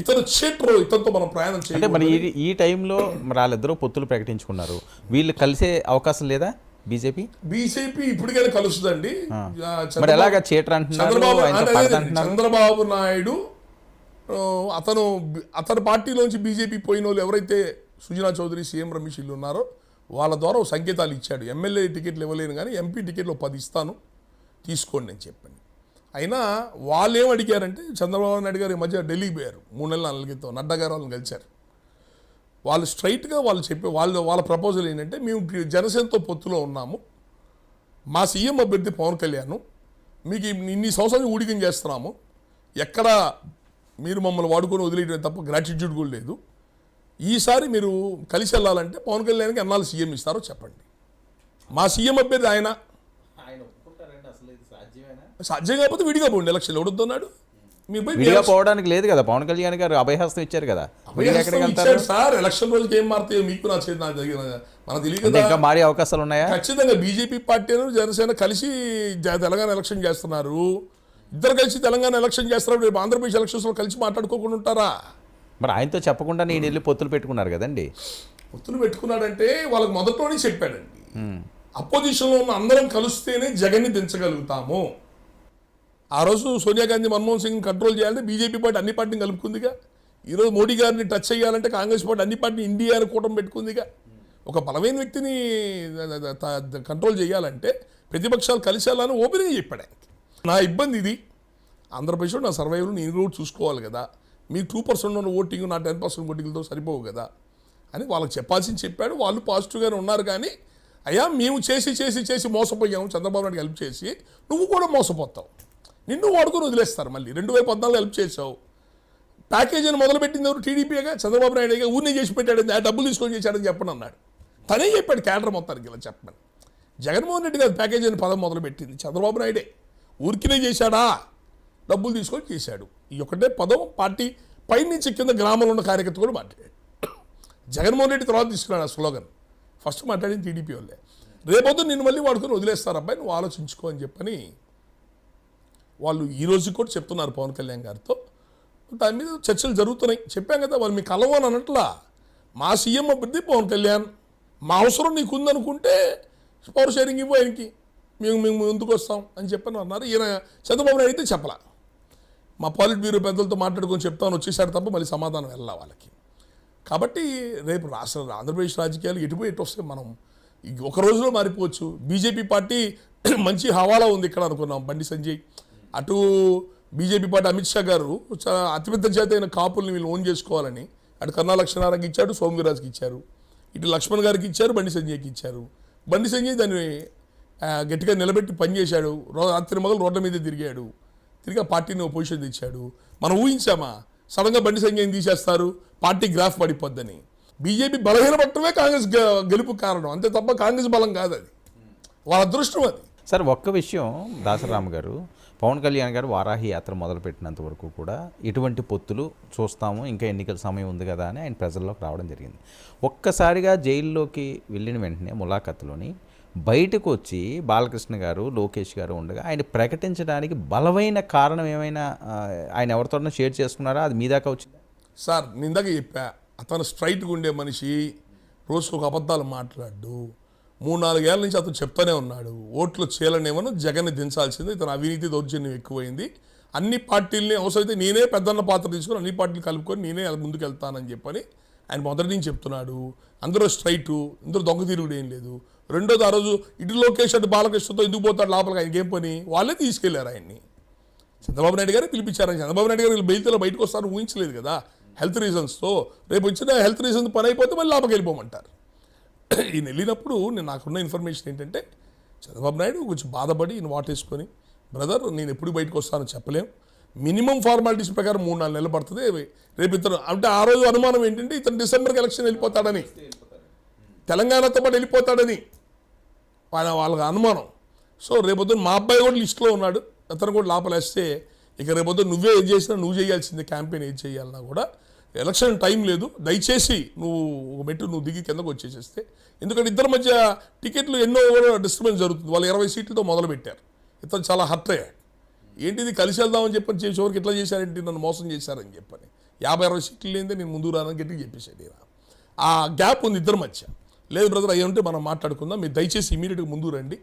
ఇతను చీటరు ఇతనితో మనం ప్రయాణం చేయాలి మరి ఈ టైంలో మరి వాళ్ళిద్దరూ పొత్తులు ప్రకటించుకున్నారు. వీళ్ళు కలిసే అవకాశం లేదా బీజేపీ? బీజేపీ ఇప్పటికైనా కలుస్తుందండి. మరి ఎలాగా చీటర్ అంటున్నారు చంద్రబాబు నాయుడు అతను అతని పార్టీలోంచి బీజేపీ పోయిన వాళ్ళు ఎవరైతే సుజనా చౌదరి సీఎం రమేష్ ఇల్లు ఉన్నారో వాళ్ళ ద్వారా సంకేతాలు ఇచ్చాడు. ఎమ్మెల్యే టికెట్లు ఇవ్వలేను కానీ ఎంపీ టికెట్లు పది ఇస్తాను. తీసుకోండి అని చెప్పండి. అయినా వాళ్ళు ఏం అడిగారంటే చంద్రబాబు నాయుడు గారు ఈ మధ్య ఢిల్లీకి పోయారు. మూడు నెలల నాలుగు క్రితం నడ్డా గారు వాళ్ళని కలిశారు. వాళ్ళు స్ట్రైట్గా వాళ్ళు చెప్పే వాళ్ళు వాళ్ళ ప్రపోజల్ ఏంటంటే మేము జనసేనతో పొత్తులో ఉన్నాము. మా సీఎం అభ్యర్థి పవన్ కళ్యాణ్ మీకు ఇన్ని- ఇన్ని సంవత్సరాలు ఊడికం చేస్తున్నాము. ఎక్కడ మీరు మమ్మల్ని వాడుకొని వదిలేయడం తప్ప గ్రాటిట్యూడ్ కూడా లేదు. ఈసారి మీరు కలిసి వెళ్ళాలంటే పవన్ కళ్యాణ్కి ఎన్నాళ్ళు సీఎం ఇస్తారో చెప్పండి. మా సీఎం అభ్యర్థి ఆయన సాధ్యం కాకపోతే విడిగా పోండి ఎలక్షన్ ఎవడుతున్నాడు మీరు పోయి విడిగా పోవడానికి లేదు కదా పవన్ కళ్యాణ్ గారు అభయహస్తం ఇచ్చారు కదా. సార్ ఎలక్షన్ రోజుకి ఏం మారుతాయో మీకు నా చేతి నాకు దగ్గర మనకు తెలియదు ఇంకా మారే అవకాశాలు ఉన్నాయా? ఖచ్చితంగా బీజేపీ పార్టీను జనసేన కలిసి తెలంగాణ ఎలక్షన్ చేస్తున్నారు. ఇద్దరు కలిసి తెలంగాణ ఎలక్షన్ చేస్తున్నారు రేపు ఆంధ్రప్రదేశ్ ఎలక్షన్స్లో కలిసి మాట్లాడుకోకుండా ఉంటారా? మరి ఆయనతో చెప్పకుండా నేను వెళ్ళి పొత్తులు పెట్టుకున్నారు కదండి. ఒత్తులు పెట్టుకున్నాడంటే వాళ్ళకి మొదట్లోనే చెప్పాడండి. అపోజిషన్లో ఉన్న అందరం కలిస్తేనే జగన్ని దించగలుగుతాము. ఆ రోజు సోనియా గాంధీ మన్మోహన్ సింగ్ కంట్రోల్ చేయాలంటే బీజేపీ పార్టీ అన్ని పార్టీని కలుపుకుందిగా. ఈరోజు మోడీ గారిని టచ్ చేయాలంటే కాంగ్రెస్ పార్టీ అన్ని పార్టీ ఇండియా అని కూటమి పెట్టుకుందిగా. ఒక బలమైన వ్యక్తిని కంట్రోల్ చేయాలంటే ప్రతిపక్షాలు కలిసేలా వెళ్ళాలని ఓపెన్గా చెప్పాడు నా ఇబ్బంది ఇది. ఆంధ్రప్రదేశ్లో నా సర్వైవల్ నేను కూడా చూసుకోవాలి కదా. మీ టూ పర్సెంట్ ఉన్న ఓటింగ్ నా టెన్ పర్సెంట్ ఓటింగ్తో సరిపోవు కదా అని వాళ్ళకి చెప్పాల్సింది చెప్పాడు. వాళ్ళు పాజిటివ్గానే ఉన్నారు కానీ అయ్యా మేము చేసి చేసి చేసి మోసపోయాము. చంద్రబాబు నాయుడు హెల్ప్ చేసి నువ్వు కూడా మోసపోతావు. నిన్ను వాడుకొని వదిలేస్తారు మళ్ళీ. రెండు వేల పద్నాలుగు హెల్ప్ చేసావు ప్యాకేజీని మొదలుపెట్టింది ఎవరు? టీడీపీగా చంద్రబాబు నాయుడుగా ఊరినే చేసి పెట్టాడు ఆ డబ్బులు తీసుకొని చేశాడని చెప్పని అన్నాడు. తనే చెప్పాడు క్యాడర్ మొత్తానికి ఇలా చెప్పమని. జగన్మోహన్ రెడ్డి గారు ప్యాకేజ్ అని పదం మొదలుపెట్టింది. చంద్రబాబు నాయుడే ఊరికినే చేశాడా? డబ్బులు తీసుకొని చేశాడు. ఈ ఒకటే పదం పార్టీ పైనుంచి కింద గ్రామంలో ఉన్న కార్యకర్త కూడా మాట్లాడాడు జగన్మోహన్ రెడ్డి తర్వాత తీసుకున్నాడు ఆ స్లోగన్ ఫస్ట్ మాట్లాడింది టీడీపీ వాళ్ళే. రేపొద్దు నిన్ను మళ్ళీ వాడుకొని వదిలేస్తారు అబ్బాయి నువ్వు ఆలోచించుకో అని చెప్పని వాళ్ళు ఈరోజు కూడా చెప్తున్నారు పవన్ కళ్యాణ్ గారితో. దాని మీద చర్చలు జరుగుతున్నాయి. చెప్పాం కదా వాళ్ళు మీ కలవని అనట్లా. మా సీఎం అభ్యర్థి పవన్ కళ్యాణ్. మా అవసరం నీకు ఉందనుకుంటే పవర్ షేరింగ్ ఇవ్వు ఆయనకి. మేము మేము ముందుకు వస్తాం అని చెప్పని అన్నారు. ఈయన చంద్రబాబు నాయుడు అయితే చెప్పలా. మా పాలిట్ బ్యూరో పెద్దలతో మాట్లాడుకొని చెప్తాను వచ్చేసాడు తప్ప మళ్ళీ సమాధానం వెళ్ళా వాళ్ళకి. కాబట్టి రేపు రాష్ట్ర ఆంధ్రప్రదేశ్ రాజకీయాలు ఎటుపోయి ఎటు వస్తే మనం? ఒక రోజులో మారిపోవచ్చు. బీజేపీ పార్టీ మంచి హవాలా ఉంది ఇక్కడ అనుకున్నాం బండి సంజయ్. అటు బీజేపీ పార్టీ అమిత్ షా గారు చా- అతిపెద్ద చేత అయిన కాపుల్ని వీళ్ళు ఓన్ చేసుకోవాలని అటు కన్నా లక్ష్మణారావుకి ఇచ్చాడు సోమవీరాజుకి ఇచ్చారు. ఇటు లక్ష్మణ్ గారికి ఇచ్చారు బండి సంజయ్కి ఇచ్చారు. బండి సంజయ్ దాన్ని గట్టిగా నిలబెట్టి పనిచేశాడు రో- రాత్రి మొదలు రోడ్ల మీద తిరిగాడు. తిరిగి ఆ పార్టీని పొజిషన్ తెచ్చాడు. మనం ఊహించామా? సడన్గా బండి సంజయ్ని తీసేస్తారు పార్టీ గ్రాఫ్ పడిపోద్దని. బీజేపీ బలహీనపడటమే కాంగ్రెస్ గెలుపు కారణం. అంతే తప్ప కాంగ్రెస్ బలం కాదు అది. వాళ్ళ అదృష్టం అది. సార్ ఒక్క విషయం దాసరామ గారు. పవన్ కళ్యాణ్ గారు వారాహి యాత్ర మొదలుపెట్టినంత వరకు కూడా ఇటువంటి పొత్తులు చూస్తాము ఇంకా ఎన్నికల సమయం ఉంది కదా అని ఆయన ప్రజల్లోకి రావడం జరిగింది. ఒక్కసారిగా జైల్లోకి వెళ్ళిన వెంటనే ములాఖత్తులోని బయటకు వచ్చి బాలకృష్ణ గారు లోకేష్ గారు ఉండగా ఆయన ప్రకటించడానికి బలమైన కారణం ఏమైనా ఆయన ఎవరితోనో షేర్ చేసుకున్నారా? అది మీ దాకా వచ్చింది? సార్ నిందాక చెప్పా అతను స్ట్రైట్గా ఉండే మనిషి రోజుకు ఒక అబద్ధాలు మాట్లాడు మూడు నాలుగేళ్ళ నుంచి అతను చెప్తానే ఉన్నాడు ఓట్లు చేయాలనేమో జగన్ని దించాల్సింది ఇతను అవినీతి దౌర్జన్యం ఎక్కువైంది. అన్ని పార్టీలని అవసరమైతే నేనే పెద్దన్న పాత్ర తీసుకొని అన్ని పార్టీలు కలుపుకొని నేనే ముందుకు వెళ్తానని చెప్పని ఆయన మొదటి నుంచి చెప్తున్నాడు. అందరూ స్ట్రైటు అందరూ దొంగ తిరుగుడు ఏం లేదు. రెండోది ఆ రోజు ఇటు లోకేష్ అటు బాలకృష్ణతో ఎందుకు పోతాడు లోపలికి ఆయనకి ఏం పని? వాళ్ళే తీసుకెళ్ళారు ఆయన్ని. చంద్రబాబు నాయుడు గారే పిలిపించారని చంద్రబాబు నాయుడు గారు వీళ్ళు బయటకు వస్తారని ఊహించలేదు కదా హెల్త్ రీజన్స్తో. రేపు వచ్చిన హెల్త్ రీజన్స్ పని అయిపోతే మళ్ళీ లోపలికి వెళ్ళిపోమంటారు. ఈయన వెళ్ళినప్పుడు నేను నాకున్న ఇన్ఫర్మేషన్ ఏంటంటే చంద్రబాబు నాయుడు కొంచెం బాధపడి ఈయన వాటేసుకొని బ్రదర్ నేను ఎప్పుడు బయటకు వస్తానో చెప్పలేం. మినిమం ఫార్మాలిటీస్ ప్రకారం మూడు నాలుగు నెలలు పడుతుంది. రేపు ఇతను అంటే ఆ రోజు అనుమానం ఏంటంటే ఇతను డిసెంబర్కి ఎలక్షన్ వెళ్ళిపోతాడని. తెలంగాణతో పాటు వెళ్ళిపోతాడని. వాళ్ళ వాళ్ళకి అనుమానం. సో రేపొద్దున మా అబ్బాయి కూడా లిస్ట్లో ఉన్నాడు. అతను కూడా లోపలేస్తే ఇక రేపొద్దు నువ్వే ఏం చేసినా నువ్వు చేయాల్సిందే క్యాంపెయిన్ ఏం చేయాలన్నా కూడా ఎలక్షన్ టైం లేదు. దయచేసి నువ్వు ఒక మెట్టు నువ్వు దిగి కిందకు వచ్చేసేస్తే. ఎందుకంటే ఇద్దరి మధ్య టికెట్లు ఎన్నో డిస్టర్బెన్స్ జరుగుతుంది. వాళ్ళు ఇరవై సీట్లతో మొదలుపెట్టారు. ఇతను చాలా హర్ట్ అయ్యాడు. ఏంటిది కలిసి వెళ్దామని చెప్పని చివరికి ఇట్లా చేశారేంటి? నన్ను మోసం చేశారని చెప్పని. యాభై అరవై సీట్లు లేదే నేను ముందు రానని గట్టిగా చెప్పేశాడు ఆ గ్యాప్ ఉంది ఇద్దరి మధ్య. లేదు బ్రదర్ అయ్యి ఉంటే మనం మాట్లాడుకుందాం. మీరు దయచేసి ఇమీడియట్గా ముందు రండి.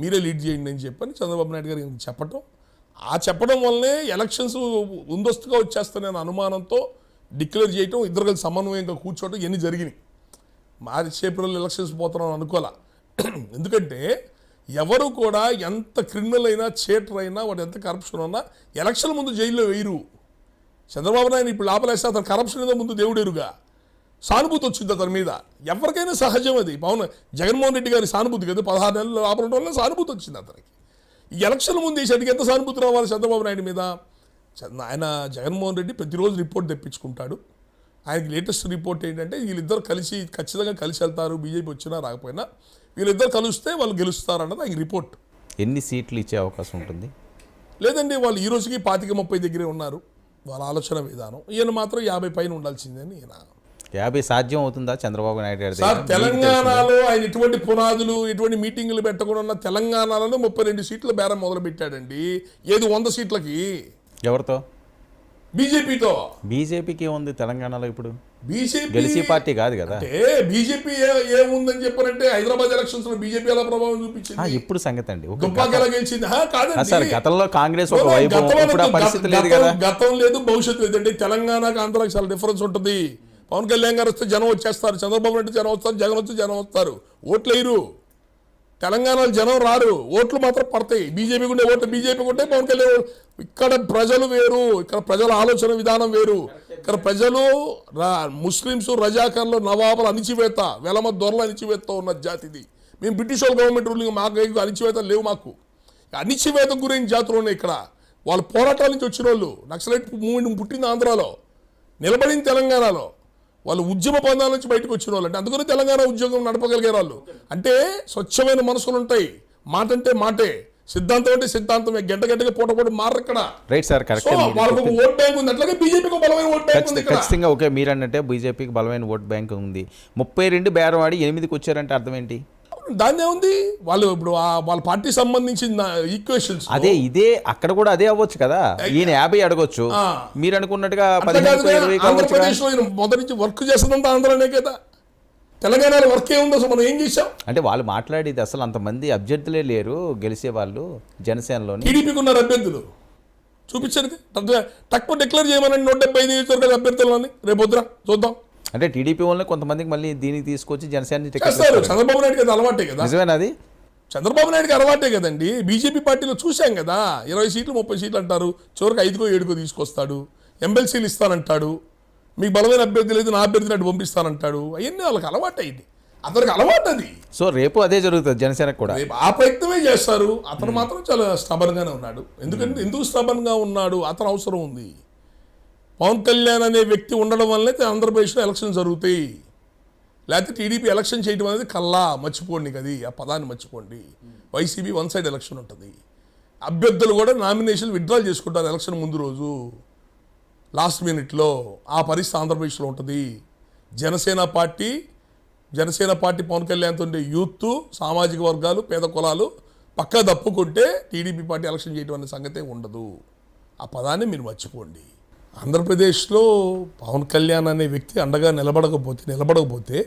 మీరే లీడ్ చేయండి అని చెప్పని చంద్రబాబు నాయుడు గారు చెప్పటం. ఆ చెప్పడం వల్లనే ఎలక్షన్స్ ముందస్తుగా వచ్చేస్తాననే అనుమానంతో డిక్లేర్ చేయటం ఇద్దరు కలిసి సమన్వయంగా కూర్చోవటం ఇవన్నీ జరిగినాయి. మార్చ్ ఏప్రిల్ ఎలక్షన్స్ పోతున్నాం అనుకోవాలా? ఎందుకంటే ఎవరు కూడా ఎంత క్రిమినల్ అయినా చేటర్ అయినా వాడు ఎంత కరప్షన్ ఉన్నా ఎలక్షన్ ముందు జైల్లో వేయరు. చంద్రబాబు నాయుడు ఇప్పుడు లోపలేస్తే అతను కరప్షన్ ఏదో ముందు దేవుడేరుగా. సానుభూతి వచ్చింది అతని మీద. ఎవరికైనా సహజం అది. పవన్ జగన్మోహన్ రెడ్డి గారి సానుభూతి కదా. పదహారు నెలలు లోపల ఉండడం వల్ల సానుభూతి వచ్చింది అతనికి. ఈ ఎలక్షన్ ముందు వేసేటికి ఎంత సానుభూతి రావాలి చంద్రబాబు నాయుడు మీద? ఆయన జగన్మోహన్ రెడ్డి ప్రతిరోజు రిపోర్ట్ తెప్పించుకుంటాడు. ఆయనకి లేటెస్ట్ రిపోర్ట్ ఏంటంటే వీళ్ళిద్దరు కలిసి ఖచ్చితంగా కలిసి వెళ్తారు బీజేపీ వచ్చినా రాకపోయినా వీళ్ళిద్దరు కలిస్తే వాళ్ళు గెలుస్తారు అన్నది ఆయన రిపోర్ట్. ఎన్ని సీట్లు ఇచ్చే అవకాశం ఉంటుంది? లేదండి వాళ్ళు ఈ రోజుకి పాతిక ముప్పై దగ్గరే ఉన్నారు. వాళ్ళ ఆలోచన విధానం. ఈయన మాత్రం యాభై పైన ఉండాల్సిందని ఈయన. యాభై సాధ్యం అవుతుందా చంద్రబాబు నాయుడు గారి సార్? తెలంగాణలో ఆయన ఎటువంటి పునాదులు ఎటువంటి మీటింగులు పెట్టకుండా ఉన్న తెలంగాణలో ముప్పై రెండు సీట్ల బేరం మొదలు పెట్టాడండి ఏది వంద సీట్లకి? ఎవరితో? బీజేపీతో. బీజేపీకి ఏముంది తెలంగాణలో ఇప్పుడు? బీజేపీ గెలిచి పార్టీ కాదు కదా. అంటే బీజేపీ ఏ- ఏముందని చెప్పారంటే హైదరాబాద్ ఎలక్షన్స్లో బీజేపీ ఎలా ప్రభావం చూపించింది? ఇప్పుడు సంగతి అండి. దుబ్బాక ఎలా గెలిచింది? కాదండి. సార్ గతంలో కాంగ్రెస్ ఒక వైభవం పరిస్థితి లేదు కదా. గతం లేదు భవిష్యత్తు లేదండి తెలంగాణకు ఆంధ్రాకి చాలా డిఫరెన్స్ ఉంటుంది. పవన్ కళ్యాణ్ గారు వస్తే జనం వచ్చేస్తారు. చంద్రబాబు నాయుడు జనం వస్తారు జగన్ వస్తే జనం వస్తారు. ఓట్లు వేయరు తెలంగాణలో జనం రారు. ఓట్లు మాత్రం పడతాయి. బీజేపీ ఉండే ఓట్లు బీజేపీ ఉంటే పవన్ కళ్యాణ్ ఇక్కడ ప్రజలు వేరు ఇక్కడ ప్రజల ఆలోచన విధానం వేరు. ఇక్కడ ప్రజలు రా- ముస్లిమ్స్ రజాకర్లు నవాబులు అణిచివేత వెలమ దొరల అణిచివేత ఉన్న జాతిది. మేము బ్రిటిష్ వాళ్ళ గవర్నమెంట్ రూలింగ్ మాకు అణిచివేత లేవు మాకు. అణిచివేత గురించి జాతులు ఉన్నాయి ఇక్కడ. వాళ్ళు పోరాటాల నుంచి వచ్చిన వాళ్ళు నక్సలైట్ మూవ్మెంట్ పుట్టింది ఆంధ్రాలో. నిలబడింది తెలంగాణలో. వాళ్ళు ఉద్యమ పందాల నుంచి బయటకు వచ్చిన వాళ్ళు. అంటే అందుకని తెలంగాణ ఉద్యోగం నడపగలిగే వాళ్ళు. అంటే స్వచ్ఛమైన మనసులు ఉంటాయి. మాట అంటే మాటే. సిద్ధాంతం అంటే సిద్ధాంతమే. గంట గంటగా పూట పూట మారక్కడ రైట్ సార్ కరెక్ట్ వాళ్ళకు ఓట్ బ్యాంక్ ఉంది. అట్లాగే బీజేపీకి బలమైన ఓట్ బ్యాంక్ ఉంది ఖచ్చితంగా ఓకే మీరన్నట్టే బీజేపీకి బలమైన ఓట్ బ్యాంక్ ఉంది. ముప్పై రెండు బేరం ఆడి ఎనిమిదికి వచ్చారంటే అర్థం ఏంటి? దాన్నే ఉంది. వాళ్ళు ఇప్పుడు వాళ్ళ పార్టీ సంబంధించిన ఈక్వేషన్స్ అదే ఇదే అక్కడ కూడా అదే అవ్వచ్చు కదా? ఈయన యాభై అడగొచ్చు. మీరు అనుకున్నట్టుగా ఆంధ్రప్రదేశ్లో మొదటి నుంచి వర్క్ చేస్తుందంతా ఆంధ్రనే కదా. తెలంగాణలో వర్క్ ఏముందో అసలు మనం ఏం చేసాం అంటే వాళ్ళు మాట్లాడేది అసలు అంతమంది అభ్యర్థులే లేరు గెలిచే వాళ్ళు జనసేనలోని. టీడీపీకి ఉన్నారు అభ్యర్థులు. చూపించండి. తక్కువ డిక్లేర్ చేయమని నూట డెబ్బై ఐదు నియోజకవర్గాల అభ్యర్థులని. రేపు వద్దురా చూద్దాం. అంటే టీడీపీ వాళ్ళని కొంతమందికి మళ్ళీ దీనికి తీసుకొచ్చి జనసేన చంద్రబాబు నాయుడు కదా అలవాటే కదా. నిజమేనా అది? చంద్రబాబు నాయుడుకి అలవాటే కదండి. బీజేపీ పార్టీలో చూశాం కదా. ఇరవై సీట్లు ముప్పై సీట్లు అంటారు. చివరికి ఐదుకో ఏడుకో తీసుకొస్తాడు. ఎమ్మెల్సీలు ఇస్తానంటాడు. మీకు బలమైన అభ్యర్థి లేదు నా అభ్యర్థిని అటు పంపిస్తానంటాడు. అవన్నీ వాళ్ళకి అలవాటు అయింది అతనికి అలవాటు అది. సో రేపు అదే జరుగుతుంది జనసేనకు కూడా. రేపు ఆ ప్రయత్నమే చేస్తారు. అతను మాత్రం చాలా స్టబన్ గానే ఉన్నాడు. ఎందుకంటే ఎందుకు స్టబన్గా ఉన్నాడు? అతను అవసరం ఉంది. పవన్ కళ్యాణ్ అనే వ్యక్తి ఉండడం వల్లనే ఆంధ్రప్రదేశ్లో ఎలక్షన్ జరుగుతాయి. లేకపోతే టీడీపీ ఎలక్షన్ చేయడం అనేది కల్లా మర్చిపోండి అది ఆ పదాన్ని మర్చిపోండి. వైసీపీ వన్ సైడ్ ఎలక్షన్ ఉంటుంది. అభ్యర్థులు కూడా నామినేషన్ విత్డ్రాల్ చేసుకుంటారు ఎలక్షన్ ముందు రోజు. లాస్ట్ మినిట్లో ఆ పరిస్థితి ఆంధ్రప్రదేశ్లో ఉంటుంది. జనసేన పార్టీ జనసేన పార్టీ పవన్ కళ్యాణ్తో ఉండే యూత్ సామాజిక వర్గాలు పేద కులాలు పక్కా తప్పుకుంటే టీడీపీ పార్టీ ఎలక్షన్ చేయడం అనే సంగతే ఉండదు. ఆ పదాన్ని మీరు మర్చిపోండి. ఆంధ్రప్రదేశ్లో పవన్ కళ్యాణ్ అనే వ్యక్తి అండగా నిలబడకపోతే నిలబడకపోతే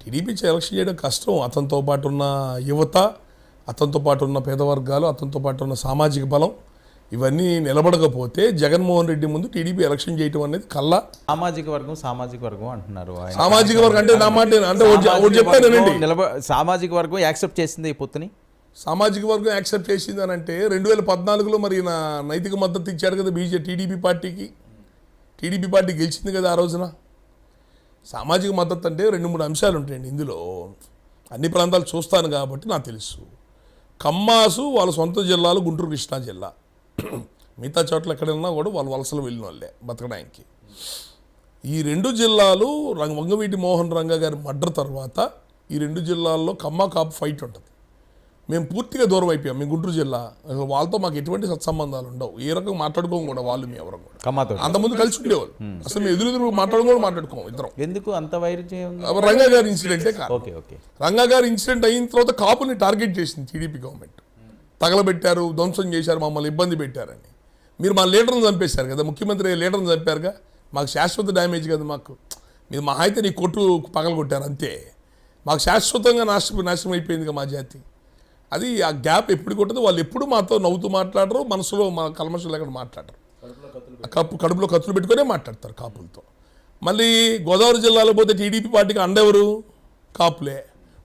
టీడీపీ ఎలక్షన్ చేయడం కష్టం. అతనితో పాటు ఉన్న యువత అతనితో పాటు ఉన్న పేద వర్గాలు అతనితో పాటు ఉన్న సామాజిక బలం ఇవన్నీ నిలబడకపోతే జగన్మోహన్ రెడ్డి ముందు టీడీపీ ఎలక్షన్ చేయడం అనేది కల్లా సామాజిక వర్గం సామాజిక వర్గం అంటున్నారు. సామాజిక వర్గం అంటే నా మాట అంటే నిలబ సామాజిక వర్గం యాక్సెప్ట్ చేసింది ఈ పొత్తుని? సామాజిక వర్గం యాక్సెప్ట్ చేసింది అని అంటే రెండు వేల పద్నాలుగులో మరి నా నైతిక మద్దతు ఇచ్చాడు కదా బీజే టీడీపీ పార్టీకి. టీడీపీ పార్టీ గెలిచింది కదా ఆ రోజున. సామాజిక మద్దతు అంటే రెండు మూడు అంశాలు ఉంటాయండి ఇందులో. అన్ని ప్రాంతాలు చూస్తాను కాబట్టి నాకు తెలుసు. కమ్మాసు వాళ్ళ సొంత జిల్లాలు గుంటూరు కృష్ణా జిల్లా. మిగతా చోట్ల ఎక్కడైనా కూడా వాళ్ళు వలసలు వెళ్ళిన వాళ్ళే బతకడానికి. ఈ రెండు జిల్లాలు రంగ వంగవీటి మోహన్ రంగ గారి మర్డర్ తర్వాత ఈ రెండు జిల్లాల్లో కమ్మ కాపు ఫైట్ ఉంటుంది. మేము పూర్తిగా దూరం అయిపోయాం. మేము గుంటూరు జిల్లా. వాళ్ళతో మాకు ఎటువంటి సత్సంబంధాలు ఉండవు. ఏ రకంగా మాట్లాడుకోం కూడా వాళ్ళు మీ ఎవరు కూడా. కమ్మాతో. అంతకుముందు కలిసి ఉండేవాళ్ళు. అసలు మేము ఎదురు ఎదురు మాట్లాడుకోవడం మాట్లాడుకోం ఇద్దరం. ఎందుకు అంత రంగా గారి ఇన్సిడెంటే కాదు. రంగా గారి ఇన్సిడెంట్ అయిన తర్వాత కాపుని టార్గెట్ చేసింది టీడీపీ గవర్నమెంట్ తగలబెట్టారు ధ్వంసం చేశారు మమ్మల్ని ఇబ్బంది పెట్టారని. మీరు మా లీడర్ని చంపేశారు కదా ముఖ్యమంత్రి లీడర్ని చంపారుగా? మాకు శాశ్వత డ్యామేజ్ కదా మాకు. మీరు మహా అయితే నీ కొట్టు పగల కొట్టారు అంతే. మాకు శాశ్వతంగా నాశనం నాశనం అయిపోయింది కదా మా జాతి. అది ఆ గ్యాప్ ఎప్పుడు కొట్టదు. వాళ్ళు ఎప్పుడు మాతో నవ్వుతూ మాట్లాడరు మనసులో మా కల్మషం లేకుండా మాట్లాడరు. కప్పు కడుపులో కత్తులు పెట్టుకునే మాట్లాడతారు కాపులతో. మళ్ళీ గోదావరి జిల్లాలో పోతే టీడీపీ పార్టీకి అండెవరు? కాపులే.